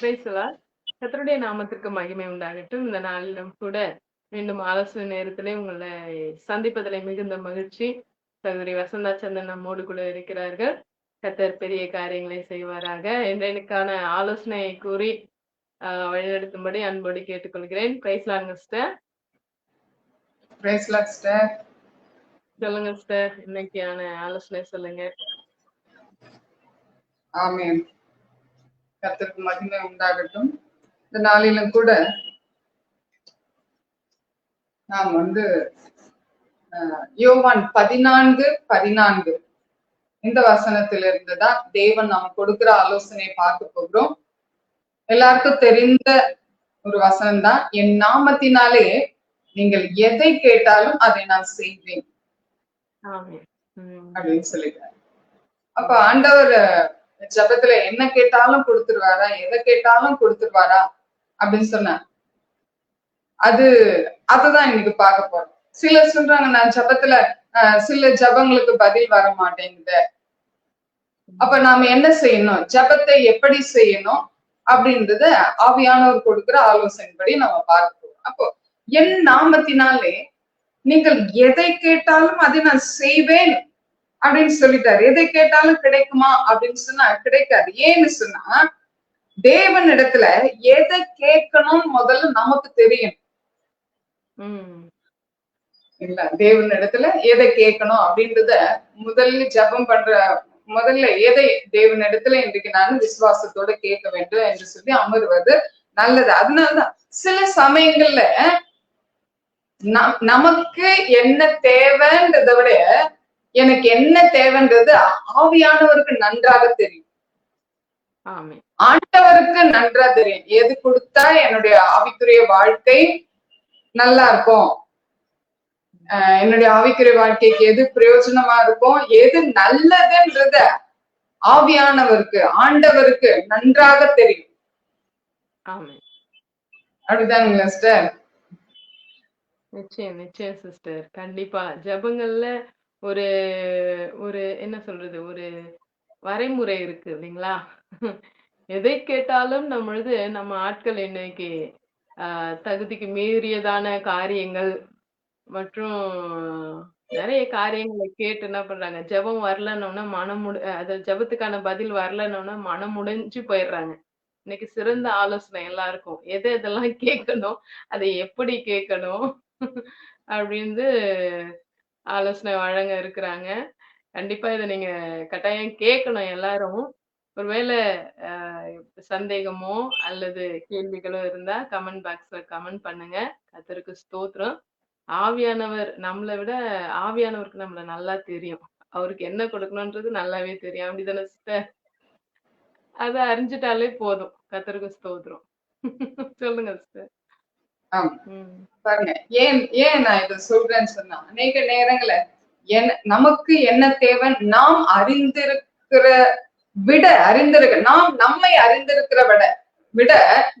பிரைசலால் கர்த்தருடைய நாமத்திற்கு மகிமை உண்டாகட்டும். இந்த நாளிலும் கூட மீண்டும் ஆலோசனை நேரத்திலே உங்களை சந்திப்பதிலே மிகுந்த மகிழ்ச்சி. சகோதரி வசந்தா சந்தன் நம்மோடு கூட இருக்கிறார்கள். கத்தர் பெரிய காரியங்களை செய்வாராக. இன்றைக்கான ஆலோசனையை கூறி ஆஹ் வழிநடத்தும்படி அன்போடு கேட்டுக்கொள்கிறேன். பிரைஸ்லாங்க சிஸ்டர் பிரைஸ் லார்ட் சிஸ்டர் சொல்லுங்க சிஸ்டர் இன்னைக்கான ஆலோசனை சொல்லுங்க. ஆமென் கர்த்தருக்கு மகிமை உண்டாகட்டும். இந்த நாளிலும் கூட நாம் வந்து யோவான் பதினான்கு பதினான்கு. இந்த வசனத்திலிருந்து தான் தேவன் நாம் கொடுக்கிற ஆலோசனை பார்க்க போகிறோம். எல்லாருக்கும் தெரிந்த ஒரு வசனம் தான் என் நாமத்தினாலே நீங்கள் எதை கேட்டாலும் அதை நான் செய்வேன். அப்படின்னு சொல்லிட்டாரு. அப்ப ஆண்டவர் ஜெபத்துல என்ன கேட்டாலும் கொடுத்துருவாரா? எதை கேட்டாலும் கொடுத்துருவாரா? அப்படின்னு சொன்னேன் அது அதுதான் இன்னைக்கு பார்க்க போறோம். சிலர் சொல்றாங்க நான் ஜெபத்துல சில ஜெபங்களுக்கு பதில் வர மாட்டேங்குது. அப்ப நாம என்ன செய்யணும்? ஜெபத்தை எப்படி செய்யணும்? அப்படின்றத ஆவியானவர் கொடுக்கிற ஆலோசனைப்படி நம்ம பார்க்கிறோம் அப்போ என் நாமத்தினாலே நீங்கள் எதை கேட்டாலும் அதை நான் செய்வேன். அப்படின்னு சொல்லிட்டாரு. எதை கேட்டாலும் கிடைக்குமா அப்படின்னு சொன்னா கிடைக்காது. ஏன்னு சொன்னா தேவன் இடத்துல எதை கேட்கணும்னு முதல்ல நமக்கு தெரியும் இல்ல தேவன் இடத்துல எதை கேட்கணும் அப்படின்றத முதல்ல ஜெபம் பண்ற முதல்ல எதை தேவன் இடத்துல இன்றைக்கு நான் விசுவாசத்தோட கேட்க வேண்டும் என்று சொல்லி அமர்வது நல்லது. அதனாலதான் சில சமயங்கள்ல நமக்கு என்ன தேவைன்றதை விட எனக்கு என்ன தேவைன்றது ஆவியானவருக்கு நன்றாக தெரியும். ஆண்டவருக்கு நன்றா தெரியும். எது கொடுத்தா என்னுடைய ஆவிக்குரிய வாழ்க்கை நல்லா இருக்கும்? என்னுடைய ஆவிக்குரிய வாழ்க்கைக்கு எது பிரயோஜனமா இருக்கும்? எது நல்லதுன்றத ஆவியானவருக்கு ஆண்டவருக்கு நன்றாக தெரியும். அப்படிதானுங்களா சிஸ்டர்? நிச்சயம் நிச்சயம் சிஸ்டர். கண்டிப்பா. ஜெபங்கள்ல ஒரு ஒரு என்ன சொல்றது ஒரு வரைமுறை இருக்கு இல்லைங்களா? எதை கேட்டாலும் நம்மளது நம்ம ஆட்கள் இன்னைக்கு தகுதிக்கு மீறியதான காரியங்கள் மற்றும் நிறைய காரியங்களை கேட்டு என்ன பண்றாங்க ஜெபம் வரலன்னொன்னா மனம் முடி அது ஜெபத்துக்கான பதில் வரலன்னொன்னா மனம் முடிஞ்சு போயிடுறாங்க. இன்னைக்கு சிறந்த ஆலோசனை எல்லாருக்கும் எது எதெல்லாம் கேட்கணும் அதை எப்படி கேட்கணும் அப்படின்னு ஆலோசனை வழங்க இருக்கிறாங்க. கண்டிப்பா இதை நீங்க கட்டாயம் கேட்கணும் எல்லாரும். ஒருவேளை ஆஹ் சந்தேகமோ அல்லது கேள்விகளோ இருந்தா கமெண்ட் பாக்ஸ்ல கமெண்ட் பண்ணுங்க. கத்தருக்கு ஸ்தோத்திரம். ஆவியானவர் நம்மளை விட ஆவியானவருக்கு நம்மள நல்லா தெரியும். அவருக்கு என்ன கொடுக்கணும்ன்றது நல்லாவே தெரியும். அப்படிதானே சிஸ்டர் அதை அறிஞ்சிட்டாலே போதும். கத்தருக்கு ஸ்தோத்திரம். சொல்லுங்க சிஸ்டர் பாருங்க ஏன் ஏன் நான் இதை சொல்றேன்னு சொன்னா அநேக நேரங்கள என்ன நமக்கு என்ன தேவை? நாம் அறிந்திருக்கிற விட அறிந்திருக்க நாம் நம்மை அறிந்திருக்கிற விட விட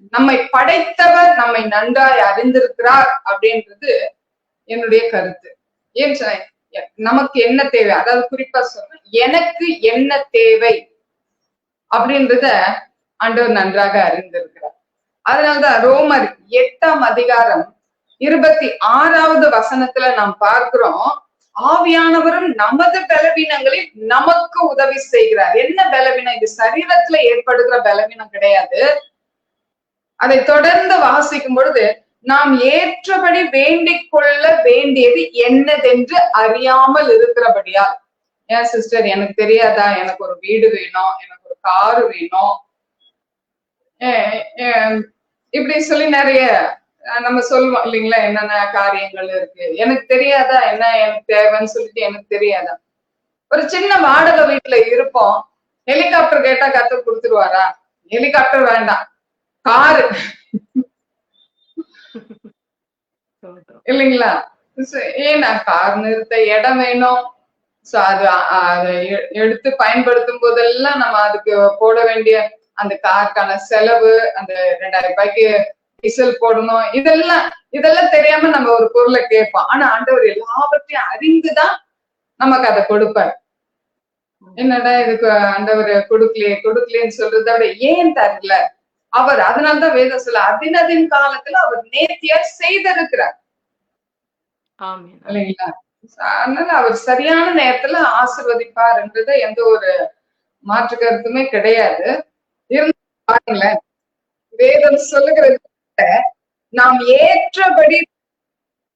நம்மை படைத்தவர் நம்மை நன்றாய் அறிந்திருக்கிறார் அப்படின்றது என்னுடைய கருத்து. ஏன் நமக்கு என்ன தேவை? அதாவது குறிப்பா சொல்றேன் எனக்கு என்ன தேவை அப்படின்றத ஆண்டவர் நன்றாக அறிந்திருக்கிறார். அதனால்தான் ரோமர் எட்டாம் அதிகாரம் இருபத்தி ஆறாவது வசனத்துல நாம் பார்க்கிறோம் ஆவியானவரும் நமது பலவீனங்களை நமக்கு உதவி செய்கிறார். என்ன பலவீனம்? இது சரீரத்துல ஏற்படுகிற பலவீனம் கிடையாது. அதை தொடர்ந்து வாசிக்கும் பொழுது நாம் ஏற்றபடி வேண்டிக் கொள்ள வேண்டியது என்னதென்று அறியாமல் இருக்கிறபடியால். ஏன் சிஸ்டர் எனக்கு தெரியாதா? எனக்கு ஒரு வீடு வேணும் எனக்கு ஒரு காரு வேணும். இப்படி சொல்லி நிறைய நம்ம சொல்லுவோம் இல்லைங்களா என்னென்ன காரியங்கள் இருக்கு? எனக்கு தெரியாதா? என்ன எனக்கு தேவைன்னு சொல்லிட்டு எனக்கு தெரியாதா? ஒரு சின்ன வாடகை வீட்டுல இருப்போம். ஹெலிகாப்டர் கேட்டா கத்து கொடுத்துருவாரா? ஹெலிகாப்டர் வேண்டாம். காரு. இல்லைங்களா? ஏன்னா கார் நிறுத்த இடம் வேணும். சோ அது எடுத்து பயன்படுத்தும் போதெல்லாம் நம்ம அதுக்கு போட வேண்டிய அந்த காருக்கான செலவு அந்த ரெண்டாயிரம் ரூபாய்க்கு டீசல் போடணும். இதெல்லாம் இதெல்லாம் தெரியாம நம்ம ஒரு பொருளை கேட்போம். ஆனா ஆண்டவர் எல்லாவற்றையும் அறிந்துதான் நமக்கு அதை கொடுப்பார். என்னடா இதுக்கு ஆண்டவர் கொடுக்கலையே கொடுக்கலையேன்னு சொல்றதை விட ஏன் தரல? அவர் அதனால்தான் வேதம் சொல்ல அதினதின் காலத்துல அவர் நேர்த்தியா செய்திருக்கிறார். இல்லைங்களா? அதனால அவர் சரியான நேரத்துல ஆசிர்வதிப்பார் என்றது எந்த ஒரு மாற்று கருத்துமே கிடையாது. இருந்து பாருங்களேன் வேதம் சொல்லுகிறது நாம் ஏற்றபடி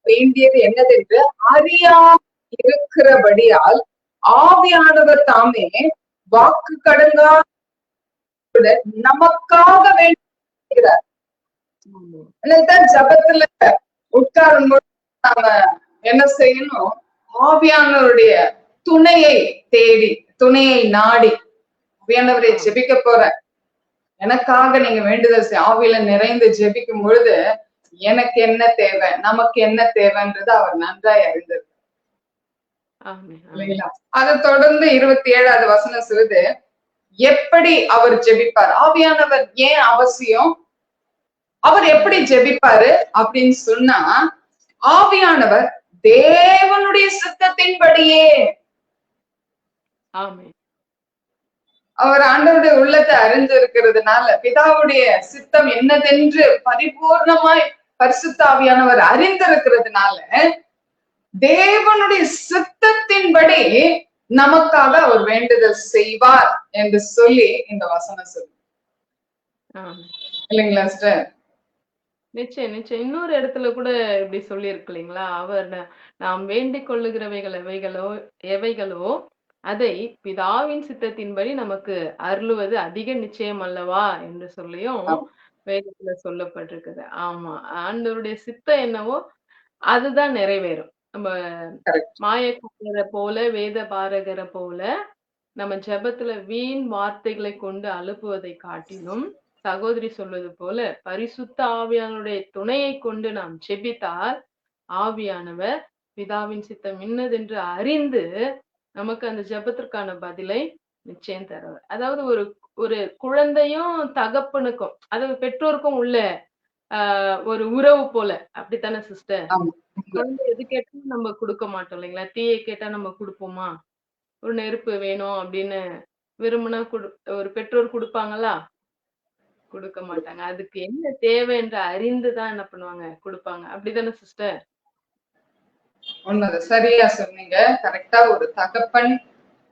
வேண்டியது என்னதென்று அறியாம இருக்கிறபடியால் ஆவியானவர் தாமே வாக்கு கடங்கா நமக்காக வேண்டுகிறார் ஆமென். ஜபத்துல உட்காரும் நாம என்ன செய்யணும் ஆவியானவருடைய துணையை தேடி துணையை நாடி ஆவியானவரை ஜெபிக்க போறேன் எனக்காக நீங்க வேண்டுதல் ஆவியில நிறைந்து ஜெபிக்கும் பொழுது எனக்கு என்ன தேவை நமக்கு என்ன தேவைன்றது அவர் நன்றாய் அறிந்தது. இல்லைங்களா? அதை தொடர்ந்து இருபத்தி ஏழாவது வசனம் சொல்லுது எப்படி அவர் ஜெபிப்பார்? ஆவியானவர் ஏன் அவசியம்? அவர் எப்படி ஜெபிப்பாரு அப்படின்னு சொன்னா ஆவியானவர் தேவனுடைய சித்தத்தின்படியே. அவர் ஆண்டவருடைய உள்ளத்தை அறிந்து இருக்கிறதுனால பிதாவுடைய சித்தம் என்னதென்று பரிபூர்ணமாய் பரிசுத்த ஆவியானவர் அறிந்திருக்கிறதுனால தேவனுடைய சித்தத்தின்படி நமக்காக அவர் வேண்டுதல் செய்வார் என்று சொல்லி இந்த வசனம் சொல்லு இல்லைங்களா சிஸ்டர் நிச்சயம் நிச்சயம். இன்னொரு இடத்துல கூட இப்படி சொல்லியிருக்கு இல்லைங்களா? அவர் நாம் வேண்டிக் கொள்ளுகிறவைகள் எவைகளோ எவைகளோ அதை பிதாவின் சித்தத்தின்படி நமக்கு அருளுவது அதிக நிச்சயம் அல்லவா என்று சொல்லியும். வேதத்துல சொல்லப்பட்டிருக்குது ஆமா ஆண்டவருடைய சித்தம் என்னவோ அதுதான் நிறைவேறும் நம்ம. மாயக்காரரை போல வேத பாரகரை போல நம்ம ஜெபத்துல வீண் வார்த்தைகளை கொண்டு அனுப்புவதை காட்டிலும் சகோதரி சொல்வது போல பரிசுத்த ஆவியானுடைய துணையை கொண்டு நாம் செபித்தால் ஆவியானவர் பிதாவின் சித்தம் இன்னதென்று அறிந்து நமக்கு அந்த ஜெபத்திற்கான பதிலை நிச்சயம் தருவார். அதாவது ஒரு ஒரு குழந்தையும் தகப்பனுக்கும் அதாவது பெற்றோருக்கும் உள்ள ஆஹ் ஒரு உறவு போல அப்படித்தானே சிஸ்டர். குழந்தை எது கேட்டாலும் நம்ம கொடுக்க மாட்டோம் இல்லைங்களா? டீயை கேட்டா நம்ம கொடுப்போமா? ஒரு நெருப்பு வேணும் அப்படின்னு விரும்பினா குடு ஒரு பெற்றோர் கொடுப்பாங்களா? கொடுக்க மாட்டாங்க. அதுக்கு என்ன தேவை என்று அறிந்துதான் என்ன பண்ணுவாங்க? கொடுப்பாங்க. அப்படிதானே சிஸ்டர் உண்மைதான் சரியா சொன்னீங்க. கரெக்டா ஒரு தகப்பன்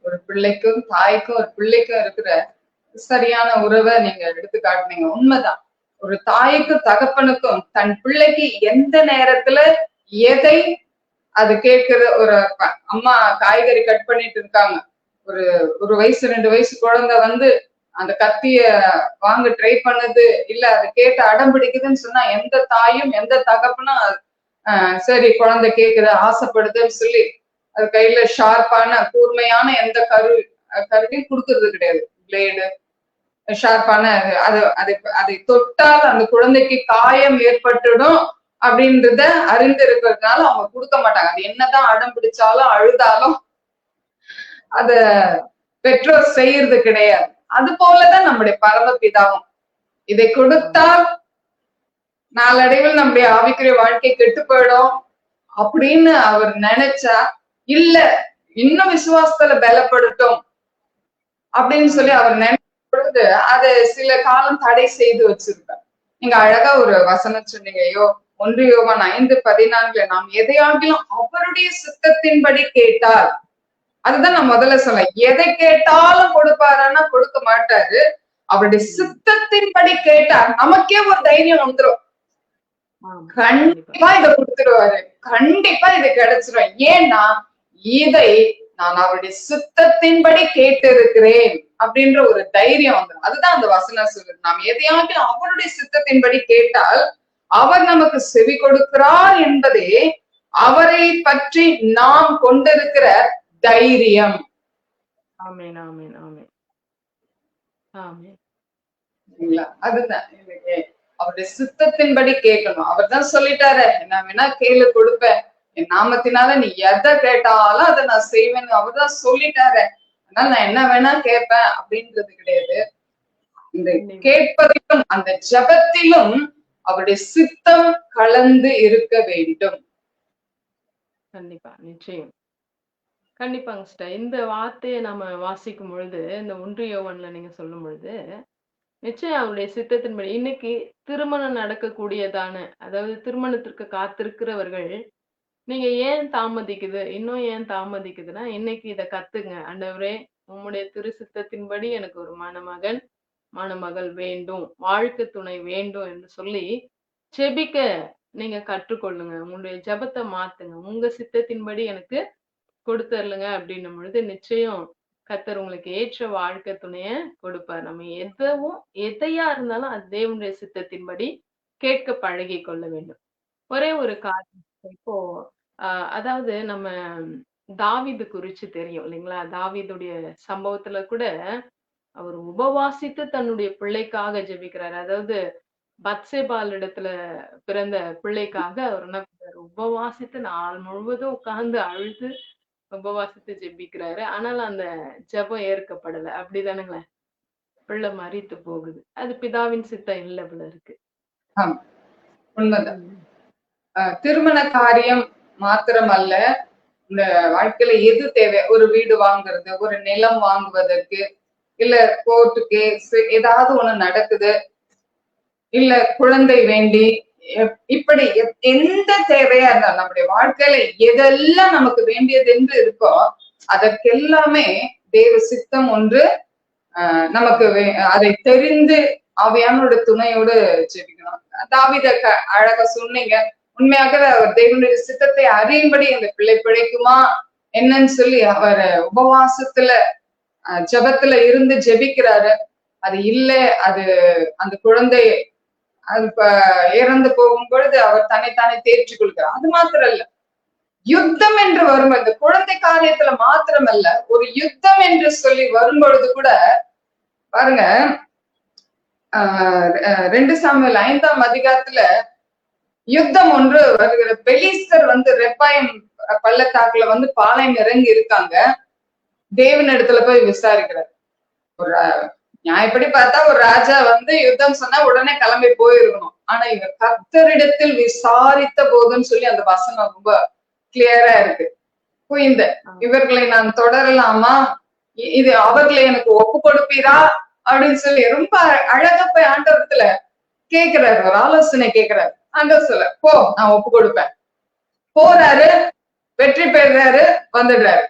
ஒரு பிள்ளைக்கும் தாய்க்கும் ஒரு பிள்ளைக்கும் இருக்கிற சரியான உறவை நீங்க எடுத்து காட்டுனீங்க. உண்மைதான். ஒரு தாய்க்கும் தகப்பனுக்கும் தன் பிள்ளைக்கு எந்த நேரத்துல எதை அது கேட்கிற ஒரு அம்மா காய்கறி கட் பண்ணிட்டு இருக்காங்க. ஒரு ஒரு வயசு ரெண்டு வயசு குழந்தை வந்து அந்த கத்திய வாங்க ட்ரை பண்ணுது. இல்ல அது கேட்டு அடம் பிடிக்குதுன்னு சொன்னா எந்த தாயும் எந்த தகப்பனும் சரி குழந்தை கேக்குது? ஆசைப்படுதுன்னு சொல்லி அது கையில ஷார்ப்பான கூர்மையான எந்த கரு கருவியும் கொடுக்கறது கிடையாது. பிளேடு ஷார்ப்பான அது அதை அதை தொட்டால் அந்த குழந்தைக்கு காயம் ஏற்பட்டுடும் அப்படின்றத அறிந்து இருக்கிறதுனால அவங்க கொடுக்க மாட்டாங்க. அது என்னதான் அடம் பிடிச்சாலும் அழுதாலும் அத பெற்றோர் செய்யறது கிடையாது. அது போலதான் நம்முடைய பரமபிதாவும். இதை கொடுத்தால் நாளடைவில் நம்முடைய ஆவிக்குரிய வாழ்க்கை கெட்டு போயிடும் அப்படின்னு அவர் நினைச்சா இல்ல இன்னும் விசுவாசத்துல பலப்படுத்தும் அப்படின்னு சொல்லி அவர் நினைக்கும் பொழுது அதை சில காலம் தடை செய்து வச்சிருக்கார் நீங்க அழகா ஒரு வசனம் சொன்னீங்க ஐயோ ஒன்று யோகன் ஐந்து பதினான்குல நாம் எதையாகிலும் அவருடைய சித்தத்தின்படி கேட்டால் அதுதான் நான் முதல்ல சொல்ல எதை கேட்டாலும் கொடுப்பாருன்னா கொடுக்க மாட்டாரு. அவருடைய சித்தத்தின்படி கேட்டா நமக்கே ஒரு தைரியம் வந்துரும். கண்டிப்பா இதை கொடுத்துருவாரு. கண்டிப்பா இது கிடைச்சிரும். ஏன்னா இதை நான் அவருடைய சித்தத்தின்படி கேட்டு இருக்கிறேன் அப்படின்ற ஒரு தைரியம் வந்துடும் அதுதான் அந்த வசனம் சொல்லுது. நாம் எதையாவது அவருடைய சித்தத்தின்படி கேட்டால் அவர் நமக்கு செவி கொடுக்கிறார் என்பதே அவரை பற்றி நாம் கொண்டிருக்கிற தைரியம். ஆமேன் ஆமேன் ஆமேன். ஆமேன். அதுதான். அவருடைய சித்தத்தின்படி கேட்கணும். அவர் தான் சொல்லிட்டாரு நான் வேணா கேளு கொடுப்பேன். என் நாமத்தினால நீ எதை கேட்டாலும் அதை நான் செய்வேன்னு அவர் தான் சொல்லிட்டாரு. அதனால நான் என்ன வேணா கேட்பேன் அப்படின்றது கிடையாது. இந்த கேட்பதிலும் அந்த ஜபத்திலும் அவருடைய சித்தம் கலந்து இருக்க வேண்டும். கண்டிப்பா நிச்சயம். கண்டிப்பாங்க சிஸ்டர். இந்த வார்த்தையை நம்ம வாசிக்கும் பொழுது இந்த ஒன்று யோவான்ல நீங்க சொல்லும் பொழுது நிச்சயம் அவருடைய சித்தத்தின்படி இன்னைக்கு திருமணம் நடக்கக்கூடியதான அதாவது திருமணத்திற்கு காத்திருக்கிறவர்கள் நீங்க ஏன் தாமதிக்குது இன்னும் ஏன் தாமதிக்குதுன்னா இன்னைக்கு இதை கத்துங்க. ஆண்டவரே உம்முடைய திரு சித்தத்தின்படி எனக்கு ஒரு மணமகன் மணமகள் வேண்டும் வாழ்க்கை துணை வேண்டும் என்று சொல்லி செபிக்க நீங்க கற்றுக்கொள்ளுங்க. உங்களுடைய ஜெபத்தை மாத்துங்க. உங்க சித்தத்தின்படி எனக்கு கொடுத்துர்லுங்க அப்படின்னும் பொழுது நிச்சயம் கத்தர் உங்களுக்கு ஏற்ற வாழ்க்கை துணைய கொடுப்பார். நம்ம எதுவும் எதையா இருந்தாலும் அது தேவனுடைய சித்தத்தின்படி கேட்க பழகி கொள்ள வேண்டும். ஒரே ஒரு காரணம் இப்போ ஆஹ் அதாவது நம்ம தாவிது குறிச்சு தெரியும் இல்லைங்களா? தாவீதுடைய சம்பவத்துல கூட அவர் உபவாசித்து தன்னுடைய பிள்ளைக்காக ஜெபிக்கிறார். அதாவது பத்சேபால் இடத்துல பிறந்த பிள்ளைக்காக அவர் என்ன உபவாசித்து நாள் முழுவதும் உட்கார்ந்து அழுது உபவாசித்து ஜெபிக்கிறாரு. ஆனால் அந்த ஜெபம் ஏற்கப்படல. அப்படிதானுங்களே? பிள்ளை மறித்து போகுது. அது பிதாவின் சித்தம் இல்ல போல இருக்கு. உண்மைதான். திருமண காரியம் மாத்திரம் அல்ல இந்த வாழ்க்கையில எது தேவை? ஒரு வீடு வாங்குறது ஒரு நிலம் வாங்குவதற்கு இல்ல கோர்ட்டு கேஸ் ஏதாவது ஒண்ணு நடக்குது. இல்ல குழந்தை வேண்டி இப்படி எப்- எந்த தேவையா இருந்தாலும் நம்முடைய வாழ்க்கையில எதெல்லாம் நமக்கு வேண்டியது என்று இருக்கோ அதற்கெல்லாமே தேவ சித்தம் ஒன்று நமக்கு வே- அதை தெரிந்து ஆவியானோட துணையோடு ஜெபிக்கணும். தாவித அழகா சொன்னீங்க. உண்மையாகவே அவர் தேவனுடைய சித்தத்தை அறியும்படி அந்த பிள்ளை பிழைக்குமா என்னன்னு சொல்லி அவர் உபவாசத்துல ஜபத்துல ஜெபத்துல இருந்து ஜெபிக்கிறாரு. அது இல்ல அது அந்த குழந்தை அது இப்ப இறந்து போகும் பொழுது அவர் தன்னைத்தானே தேர்ச்சிக் கொள்கிறார். அது மாத்திரம் இல்ல யுத்தம் என்று வரும் இந்த குழந்தை காரியத்துல மாத்திரமல்ல ஒரு யுத்தம் என்று சொல்லி வரும் பொழுது கூட பாருங்க ஆஹ் ரெண்டு சாமியில் ஐந்தாம் அதிகாரத்துல யுத்தம் ஒன்று வருகிற பெலிஸ்தர் வந்து ரெப்பாயம் பள்ளத்தாக்குல வந்து பாளையம் இறங்கி இருக்காங்க. தேவன் இடத்துல போய் விசாரிக்கிறார். ஒரு அஹ், நியாயப்படி பார்த்தா ஒரு ராஜா வந்து யுத்தம் சொன்னா உடனே கிளம்பி போயிருக்கணும். ஆனா இவர் கர்த்தரிடத்தில் விசாரித்த போதுன்னு சொல்லி அந்த வசனம் ரொம்ப கிளியரா இருக்கு. புரிந்த இவர்களை நான் தொடரலாமா? இது அவர்களை எனக்கு ஒப்பு கொடுப்பீரா? அப்படின்னு சொல்லி ரொம்ப அழ- அழகா போய் ஆண்டவரத்துல கேக்குறாரு. ஒரு ஆலோசனை கேக்குறாரு. ஆண்டவர் சொல்ல போ நான் ஒப்பு கொடுப்பேன். போறாரு வெற்றி பெறுறாரு வந்துடுறாரு.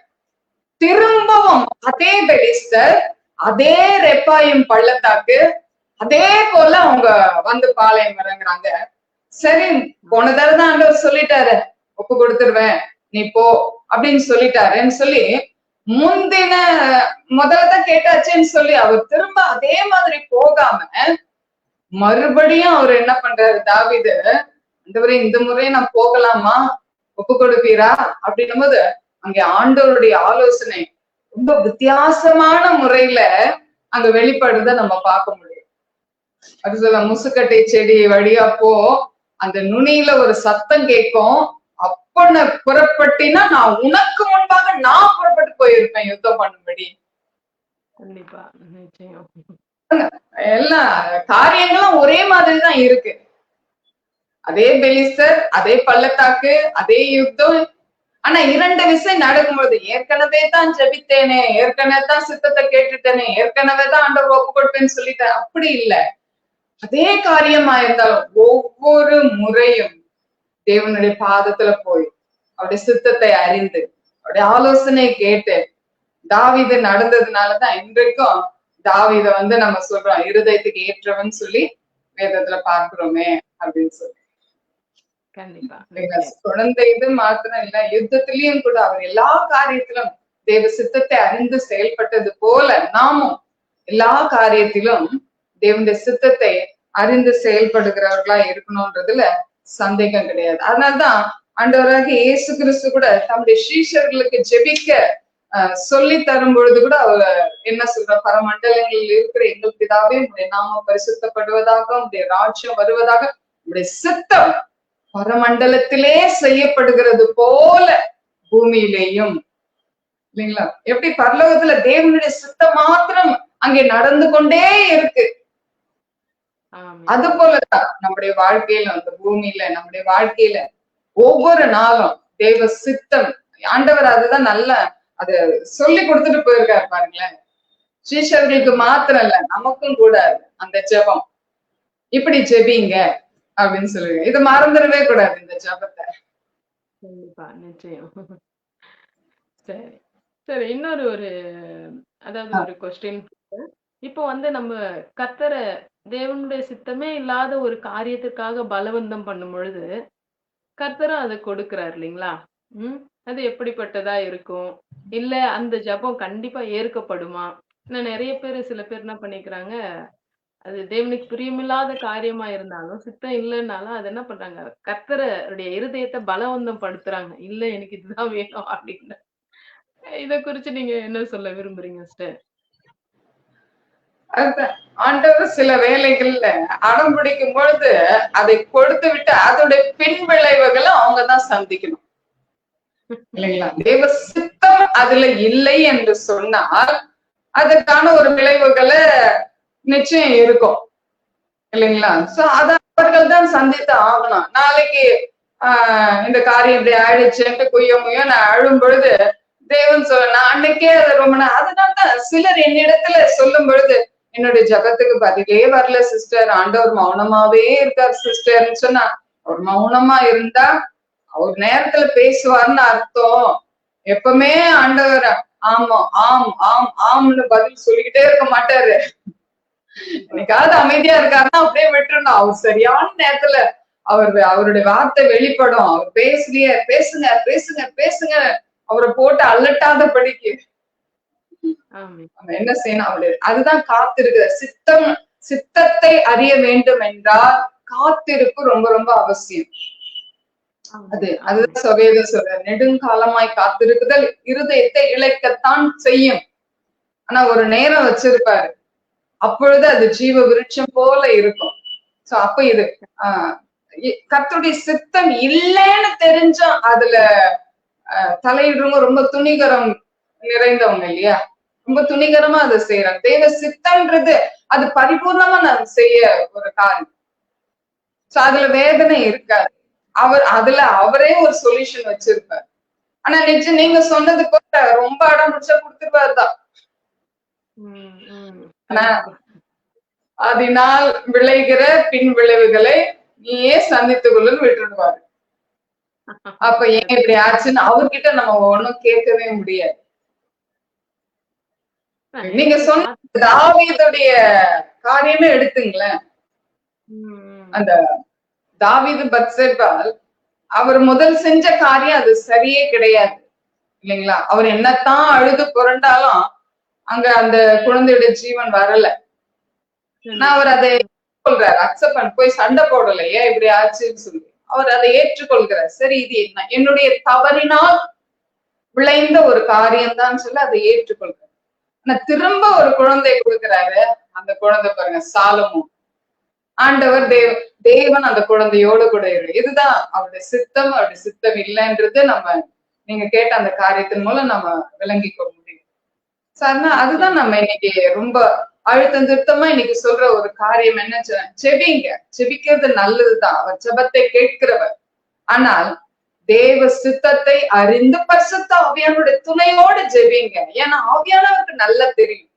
திரும்பவும் அதே பெலிஸ்டர் அதே ரெப்பாயும் பள்ளத்தாக்கு அதே போல அவங்க வந்து பாளையம் இறங்குறாங்க. சரி போன தடவை தான் ஆண்டவர் சொல்லிட்டாரு ஒப்பு கொடுத்துருவேன் நீ போ அப்படின்னு சொல்லிட்டாருன்னு சொல்லி முந்தின முதல்ல தான் கேட்டாச்சேன்னு சொல்லி அவர் திரும்ப அதே மாதிரி போகாம மறுபடியும் அவர் என்ன பண்றாரு தாவிது ஆண்டவரே இந்த முறை நான் போகலாமா? ஒப்பு கொடுப்பீரா? அப்படின்னும் போது அங்கே ஆண்டவருடைய ஆலோசனை ரொம்ப வித்தியாசமான முறையில அங்க வெளிப்படுறத நம்ம பார்க்க முடியும். அது சொல்ல முசுக்கட்டை செடி வழியா போ அந்த நுனியில ஒரு சத்தம் கேட்கும். அப்ப புறப்பட்டினா நான் உனக்கு முன்பாக நான் புறப்பட்டு போயிருப்பேன் யுத்தம் பண்ணும்படி. கண்டிப்பா. எல்லா காரியங்களும் ஒரே மாதிரி தான் இருக்கு. அதே பெலிஸ்தர் அதே பள்ளத்தாக்கு அதே யுத்தம் ஆனா இரண்டு விஷயம் நடக்கும்போது ஏற்கனவே தான் ஜெபித்தேனே ஏற்கனவே தான் சித்தத்தை கேட்டுட்டேனே ஏற்கனவே தான் ஆண்டவர் ஒப்பு கொடுப்பேன்னு சொல்லிட்டேன் அப்படி இல்லை. அதே காரியமா இருந்தாலும் ஒவ்வொரு முறையும் தேவனுடைய பாதத்துல போய் அவருடைய சித்தத்தை அறிந்து அவருடைய ஆலோசனை கேட்டு தாவிது நடந்ததுனாலதான் இன்றைக்கும் தாவித வந்து நம்ம சொல்றோம் இருதயத்துக்கு ஏற்றவன் சொல்லி வேதத்துல பார்க்கிறோமே அப்படின்னு சொல்லி. குழந்தை இது மாத்திரம் இல்ல யுத்தத்திலயும் கூட அவர் எல்லா காரியத்திலும் தேவ சித்தத்தை அறிந்து செயல்பட்டது போல நாமும் எல்லா காரியத்திலும் தேவனுடைய சித்தத்தை அறிந்து செயல்படுகிறவர்களா இருக்கணும்ன்றதுல சந்தேகம் கிடையாது. அதனால்தான் ஆண்டவராக இயேசு கிறிஸ்து கூட தம்முடைய சீஷர்களுக்கு ஜெபிக்க சொல்லி தரும் பொழுது கூட அவர் என்ன சொல்ற பரமண்டலங்களில் இருக்கிற எங்கள் பிதாவே உடைய நாமம் பரிசுத்தப்படுவதாக உடைய ராஜ்யம் வருவதாக உடைய சித்தம் பரமண்டலத்திலே செய்யப்படுகிறது போல பூமியிலேயும். இல்லைங்களா? எப்படி? பரலோகத்துல தேவனுடைய சித்தம் மாத்திரம் அங்கே நடந்து கொண்டே இருக்கு. அது போலதான் நம்முடைய வாழ்க்கையில அந்த பூமியில நம்முடைய வாழ்க்கையில ஒவ்வொரு நாளும் தேவ சித்தம். ஆண்டவர் அதுதான் நல்ல அது சொல்லி கொடுத்துட்டு போயிருக்காரு பாருங்களேன். சீஷர்களுக்கு மாத்திரம் இல்ல நமக்கும் கூடாது அந்த ஜெபம். இப்படி ஜெபிங்க. அப்படின்னு சொல்லுங்க. இதை மறந்துடவே கூடாது இந்த ஜெபத்தை. கண்டிப்பா நிச்சயம். சரி. சரி இன்னொரு ஒரு அதாவது ஒரு கொஸ்டின் இப்போ வந்து நம்ம கத்தர தேவனுடைய சித்தமே இல்லாத ஒரு காரியத்துக்காக பலவந்தம் பண்ணும் பொழுது கர்த்தரும் அதை கொடுக்கிறார் இல்லைங்களா? ம்? அது எப்படிப்பட்டதா இருக்கும்? இல்ல அந்த ஜெபம் கண்டிப்பா ஏற்கப்படுமா? நான் நிறைய பேர் சில பேர் என்ன பண்ணிக்கிறாங்க அது தேவனுக்கு பிரியமில்லாத காரியமா இருந்தாலும் சித்தம் இல்லைன்னாலும் அது என்ன பண்றாங்க? கர்த்தருடைய இருதயத்தை பலவந்தம் படுத்துறாங்க இல்ல எனக்கு இதுதான் வேணும் அப்படின்னு. இத குறிச்சு நீங்க என்ன சொல்ல விரும்புறீங்க சிஸ்டர்? ஆண்டவர் சில வேலைகள்ல அடம் பிடிக்கும் பொழுது அதை கொடுத்து விட்டு அதோடைய பின் விளைவுகளை அவங்கதான் சந்திக்கணும். இல்லைங்களா? தேவ சித்தம் அதுல இல்லை என்று சொன்னால் அதுக்கான ஒரு விளைவுகளை நிச்சயம் இருக்கும். இல்லைங்களா? சோ அத அவர்கள் தான் சந்தித்து ஆகணும். நாளைக்கு ஆஹ் இந்த காரியம் இப்படி ஆயிடுச்சுன்ட்டு குய்ய முய்யோ நான் அழும் பொழுது தேவன் சொல்ல நான் அன்னைக்கே அதை ரொம்ப நா- அதனாலதான் சிலர் என்னிடத்துல சொல்லும் பொழுது என்னுடைய ஜகத்துக்கு பதிலே வரல சிஸ்டர் ஆண்டவர் மௌனமாவே இருக்கார் சிஸ்டர்னு சொன்னா அவர் மௌனமா இருந்தா அவர் நேரத்துல பேசுவார்னு அர்த்தம். எப்பவுமே ஆண்டவர் ஆமா ஆம் ஆம் ஆம்னு பதில் சொல்லிக்கிட்டே இருக்க மாட்டாரு. என்னைக்காவது அமைதியா இருக்காருன்னா அப்படியே விட்டுறணும். அவர் சரியான நேரத்துல அவர் அவருடைய வார்த்தை வெளிப்படும். அவர் பேசுறிய பேசுங்க பேசுங்க பேசுங்க. அவரை போட்டு அலட்டாத படிக்கு என்ன செய்யணும்? அவரு அதுதான் காத்திருக்கிற. சித்தம் சித்தத்தை அறிய வேண்டும் என்றால் காத்திருப்பு ரொம்ப ரொம்ப அவசியம். அது அதுதான் சொவேதம் சொல்ற நெடுங்காலமாய் காத்திருக்குதல் இருதயத்தை இழைக்கத்தான் செய்யும். ஆனா ஒரு நேரம் வச்சிருப்பாரு. அப்பொழுது அது ஜீவ விருட்சம் போல இருக்கும். சோ அப்ப இது ஆஹ் இ- சித்தம் இல்லைன்னு தெரிஞ்சா அதுல தலையிடுறவங்க ரொம்ப துணிகரம் நிறைந்தவங்க இல்லையா? ரொம்ப துணிகரமா அதை செய்யறாங்க தேவ சித்தம்ன்றது அது பரிபூர்ணமா நான் செய்ய ஒரு காரியம். சோ அதுல வேதனை இருக்காது. அவர் அதுல அவரே ஒரு சொல்யூஷன் வச்சிருப்பார். ஆனா நிஜம் நீங்க சொன்னது போல ரொம்ப அடம் பிடிச்சா கொடுத்துருவாரு தான். அதனால் விளைகிற பின் விளைவுகளை நீயே சந்தித்துக் கொள்ளுன்னு விட்டுடுவாரு. அப்ப ஏன் இப்படி ஆச்சுன்னு அவர்கிட்ட நம்ம ஒண்ணும் கேட்கவே முடியாது. நீங்க சொன்ன தாவீதுடைய காரியமே எடுத்துங்களேன். அந்த தாவீது பத்சேபால் அவர் முதல் செஞ்ச காரியம் அது சரியே கிடையாது. இல்லைங்களா? அவர் என்னத்தான் அழுது புரண்டாலும் அங்க அந்த குழந்தையோட ஜீவன் வரல. நான் அவர் அதை ஏற்றுக்கொள்றாரு. அக்செப்ட் பண்ண. போய் சண்டை போடல. ஏன் இப்படி ஆச்சுன்னு சொல்லி. அவர் அதை ஏற்றுக்கொள்கிறார். சரி இது என்ன? என்னுடைய தவறினால் விளைந்த ஒரு காரியம் தான் சொல்லி அதை ஏற்றுக்கொள்கிறார். ஆனா திரும்ப ஒரு குழந்தை கொடுக்கிறாரு. அந்த குழந்தை பாருங்க சாலமும் ஆண்டவர் தேவ தேவன் அந்த குழந்தையோடு கூட இரு. இதுதான் அவருடைய சித்தம். அவருடைய சித்தம் இல்லைன்றது நம்ம நீங்க கேட்ட அந்த காரியத்தின் மூலம் நம்ம விளங்கி அதனால அதுதான் நம்ம இன்னைக்கு ரொம்ப அழுத்தம் திருத்தமா இன்னைக்கு சொல்ற ஒரு காரியம் என்ன சொ- செபிங்க. செபிக்கிறது நல்லதுதான். அவர் ஜெபத்தை கேட்கிறவர். ஆனால் தேவ சித்தத்தை அறிந்து பரிசுத்த ஆவியானுடைய துணையோடு ஜெபிங்க. ஏன்னா ஆவியானவருக்கு நல்லா தெரியும்.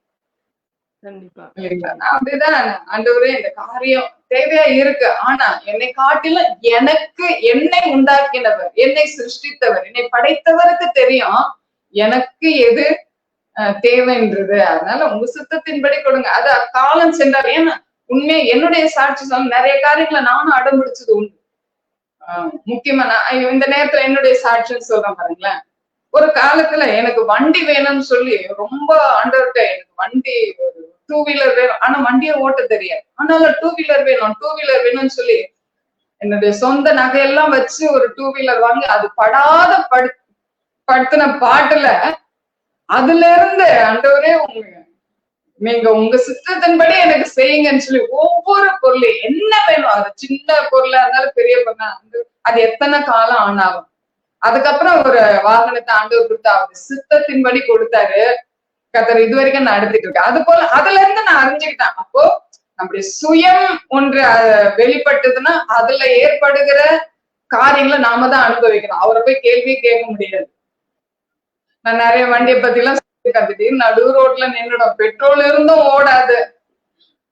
அப்படிதான் ஆண்டவரே இந்த காரியம் தேவையா இருக்கு. ஆனா என்னை காட்டிலும் எனக்கு என்னை உண்டாக்கினவர் என்னை சிருஷ்டித்தவர் என்னை படைத்தவருக்கு தெரியும். எனக்கு எது தேவைன்றது. அதனால உங்க சுத்தத்தின்படி கொடுங்க. அது காலம் சென்றார் ஏன்னா உண்மையை என்னுடைய சாட்சி சொல்ல நிறைய காரியங்களை நானும் அடம் பிடிச்சது உண்டு முக்கியமா நான் இந்த நேரத்துல என்னுடைய சாட்சின்னு சொல்றேன் பாருங்களேன். ஒரு காலத்துல எனக்கு வண்டி வேணும்னு சொல்லி ரொம்ப ஆண்டவர்கிட்ட எனக்கு வண்டி ஒரு டூ வீலர் வேணும். ஆனா வண்டியை ஓட்ட தெரியாது. ஆனாலும் டூ வீலர் வேணும் டூ வீலர் வேணும்னு சொல்லி என்னுடைய சொந்த நகையெல்லாம் வச்சு ஒரு டூ வீலர் வாங்கி அது படாத படு படுத்தின பாட்டுல அதுல இருந்து ஆண்டவரே உங்க நீங்க உங்க சித்தத்தின்படி எனக்கு செய்யுங்கன்னு சொல்லி ஒவ்வொரு பொருளையும் என்ன வேணும்? அது சின்ன பொருளா இருந்தாலும் பெரிய பொருளா அது எத்தனை காலம் ஆனாலும். அதுக்கப்புறம் ஒரு வாகனத்தை ஆண்டவர் கொடுத்தா அவர் சித்தத்தின்படி கொடுத்தாரு. கத்தர் இது வரைக்கும் நான் எடுத்துட்டு இருக்கேன். அது போல அதுல இருந்து நான் அறிஞ்சுக்கிட்டேன். அப்போ நம்முடைய சுயம் ஒன்று வெளிப்பட்டதுன்னா அதுல ஏற்படுகிற காரியங்களை நாம தான் அனுபவிக்கணும். அவரை போய் கேள்வி கேட்க முடியாது. நான் நிறைய வண்டியை பத்தி எல்லாம் திடீர்னு நடு ரோட்ல நின்னுடும். பெட்ரோல் இருந்தும் ஓடாது.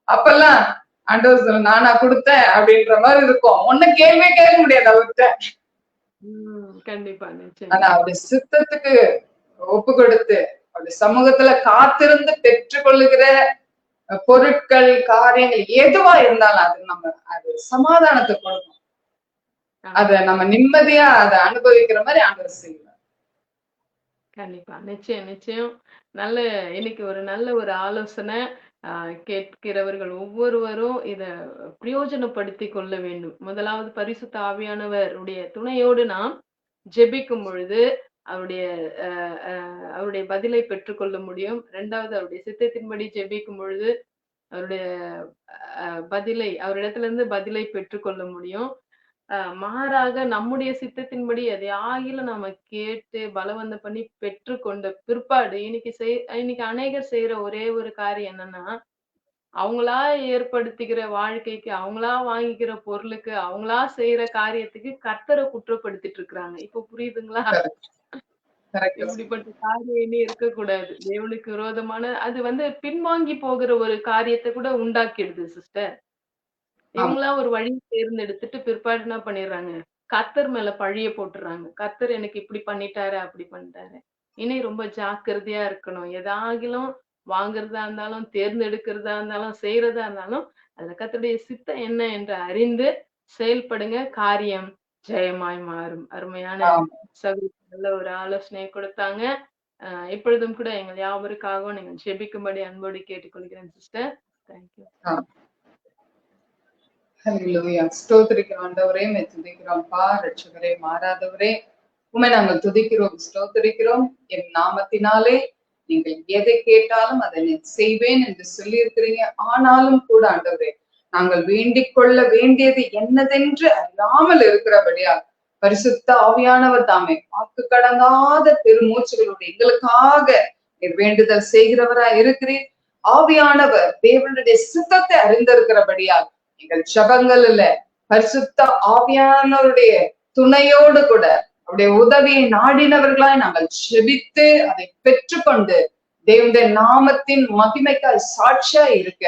அப்பெல்லாம் ஆண்டவர் சொல்ல நானா கொடுத்தேன் அப்படின்ற மாதிரி இருக்கும். ஒன்னும் கேள்வியே கேட்க முடியாது அவர்கிட்ட. கண்டிப்பா ஆனா அவருடைய சித்தத்துக்கு ஒப்பு கொடுத்து அவருடைய சமூகத்துல காத்திருந்து பெற்றுக்கொள்ளுகிற பொருட்கள் காரியங்கள் எதுவா இருந்தாலும் அது நம்ம அது சமாதானத்தை கொடுக்கும். அத நம்ம நிம்மதியா அதை அனுபவிக்கிற மாதிரி ஆண்டவர் செய்வார். கண்டிப்பா. நிச்சயம் நிச்சயம். நல்ல இன்னைக்கு ஒரு நல்ல ஒரு ஆலோசனை ஆஹ் கேட்கிறவர்கள் ஒவ்வொருவரும் இத பிரயோஜனப்படுத்தி கொள்ள வேண்டும். முதலாவது பரிசுத்த ஆவியானவருடைய துணையோடு நாம் ஜெபிக்கும் பொழுது அவருடைய ஆஹ் ஆஹ் அவருடைய பதிலை பெற்றுக்கொள்ள முடியும். ரெண்டாவது அவருடைய சித்தத்தின்படி ஜெபிக்கும் பொழுது அவருடைய பதிலை அவரிடத்துல இருந்து பதிலை பெற்றுக்கொள்ள முடியும். மாறாக நம்முடைய சித்தத்தின்படி எதையாகிலும் நாம கேட்டு பலவந்தம் பண்ணி பெற்றுக்கொண்ட பிற்பாடு இன்னைக்கு செய் இன்னைக்கு அநேகர் செய்யற ஒரே ஒரு காரியம் என்னன்னா அவங்களா ஏற்படுத்திக்கிற வாழ்க்கைக்கு அவங்களா வாங்கிக்கிற பொருளுக்கு அவங்களா செய்யற காரியத்துக்கு கர்த்தரை குற்றப்படுத்திட்டு இருக்கிறாங்க இப்ப புரியுதுங்களா. இப்படிப்பட்ட காரியம் இனி இருக்கக்கூடாது. தேவனுக்கு விரோதமான அது வந்து பின்வாங்கி போகிற ஒரு காரியத்தை கூட உண்டாக்கிடுது சிஸ்டர் இவங்களா ஒரு வழி தேர்ந்தெடுத்துட்டு பிற்பாடு என்ன பண்ணிடுறாங்க கர்த்தர் மேல பழிய போட்டுறாங்க கர்த்தர் எனக்கு இப்படி பண்ணிட்டாரு அப்படி பண்ணிட்டாரு இனி ரொம்ப ஜாக்கிரதையா இருக்கணும். எதாகிலும் வாங்குறதா இருந்தாலும் தேர்ந்தெடுக்கிறதா இருந்தாலும் செய்யறதா இருந்தாலும் அதுல கர்த்தருடைய சித்தம் என்ன என்று அறிந்து செயல்படுங்க. காரியம் ஜெயமாய் மாறும். அருமையான நல்ல ஒரு ஆலோசனையை கொடுத்தாங்க. ஆஹ் இப்பொழுதும் கூட எங்கள் யாவருக்காகவும் நீங்கள் ஜெபிக்கும்படி அன்போடு கேட்டுக்கொள்கிறேன் சிஸ்டர். தேங்க்யூ ஹalleluya ஸ்தோத்திரிக்கிறோம் ஆண்டவரே மே துதிக்கிறோம். பா ரட்சகரே மாறாதவரே. உண்மை நாங்கள் துதிக்கிறோம் ஸ்தோத்திரிக்கிறோம். என் நாமத்தினாலே நீங்கள் எதை கேட்டாலும் அதை நான் செய்வேன் என்று சொல்லியிருக்கிறீங்க. ஆனாலும் கூட ஆண்டவரே நாங்கள் வேண்டிக் கொள்ள வேண்டியது என்னதென்று அறியாமல் இருக்கிறபடியா பரிசுத்த ஆவியானவர் தாமே வாக்கு கடங்காத பெருமூச்சுகளோடு எங்களுக்காக வேண்டுதல் செய்கிறவரா இருக்கிறீர். ஆவியானவர் தேவனுடைய சித்தத்தை அறிந்திருக்கிறபடியால் எங்கள் ஜபங்கள்ல பரிசுத்த ஆவியானவருடைய துணையோடு கூட அவருடைய உதவியை நாடினவர்களாய் நாங்கள் செபித்து அதை பெற்றுக்கொண்டு தேவனுடைய நாமத்தின் மகிமைக்காய் சாட்சியா இருக்க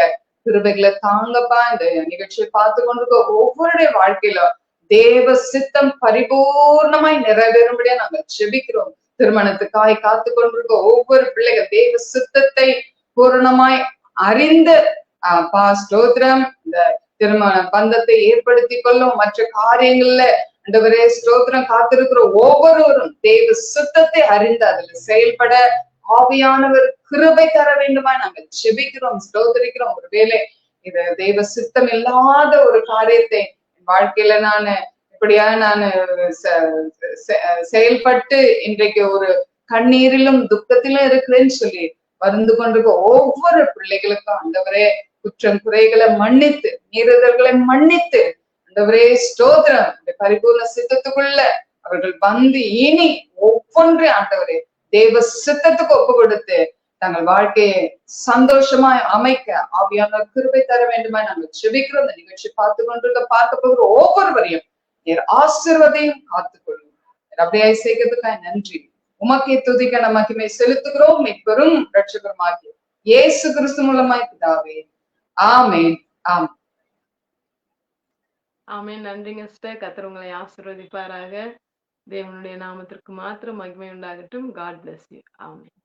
கிருபைகளை தாங்கப்பா. இந்த நிகழ்ச்சியை பார்த்து கொண்டிருக்க ஒவ்வொருடைய வாழ்க்கையில தேவ சித்தம் பரிபூர்ணமாய் நிறைவேறும்படியா நாங்கள் செபிக்கிறோம். திருமணத்துக்காய் காத்து கொண்டிருக்க ஒவ்வொரு பிள்ளைகள் தேவ சித்தத்தை பூரணமாய் அறிந்து ஆஹ் பா ஸ்தோத்திரம். இந்த திருமண பந்தத்தை ஏற்படுத்தி கொள்ளும் மற்ற காரியங்கள்ல அண்டவரே ஸ்தோத்திரம் காத்திருக்கிற ஒவ்வொருவரும் தேவ சுத்தத்தை அறிந்து அதுல செயல்பட ஆவியானவர் கிருபை தர வேண்டுமா நாங்க செபிக்கிறோம் ஸ்தோத்திரிக்கிறோம். ஒருவேளை இது தெய்வ சித்தம் இல்லாத ஒரு காரியத்தை என் வாழ்க்கையில நானு இப்படியா நான் செயல்பட்டு இன்றைக்கு ஒரு கண்ணீரிலும் துக்கத்திலும் இருக்கிறேன்னு சொல்லி வருந்து கொண்டிருக்க ஒவ்வொரு பிள்ளைகளுக்கும் அந்தவரே குற்றம் குறைகளை மன்னித்து மீறுதல்களை மன்னித்து ஆண்டவரே ஸ்தோத்திரம். இந்த பரிபூர்ண சித்தத்துக்குள்ள அவர்கள் வந்து இனி ஒவ்வொன்று ஆண்டவரே தேவ சித்தத்துக்கு ஒப்பு கொடுத்து தங்கள் வாழ்க்கையை சந்தோஷமாய் அமைக்க ஆவியான கிருபை தர வேண்டுமா நாங்கள் செபிக்கிறோம் இந்த நிகழ்ச்சி பார்த்து கொண்டிருக்க பார்க்க போகிற ஒவ்வொருவரையும் நீர் ஆசிர்வதையும் காத்துக்கொள்ளும். அப்படியே செய்கிறதுக்காக நன்றி. உமக்கே துதிக்க மகிமை செலுத்துகிறோம். மீட்பெரும் ரட்சகருமாகிய இயேசு கிறிஸ்து மூலமாய் பிதாவே. ஆமேன். ஆம். ஆமே நன்றிங்க சிஸ்டர். கத்தர் உங்களை ஆசிர்வதிப்பாராக. தேவனுடைய நாமத்திற்கு மாத்திரம் மகிமை உண்டாகட்டும். God bless you amen.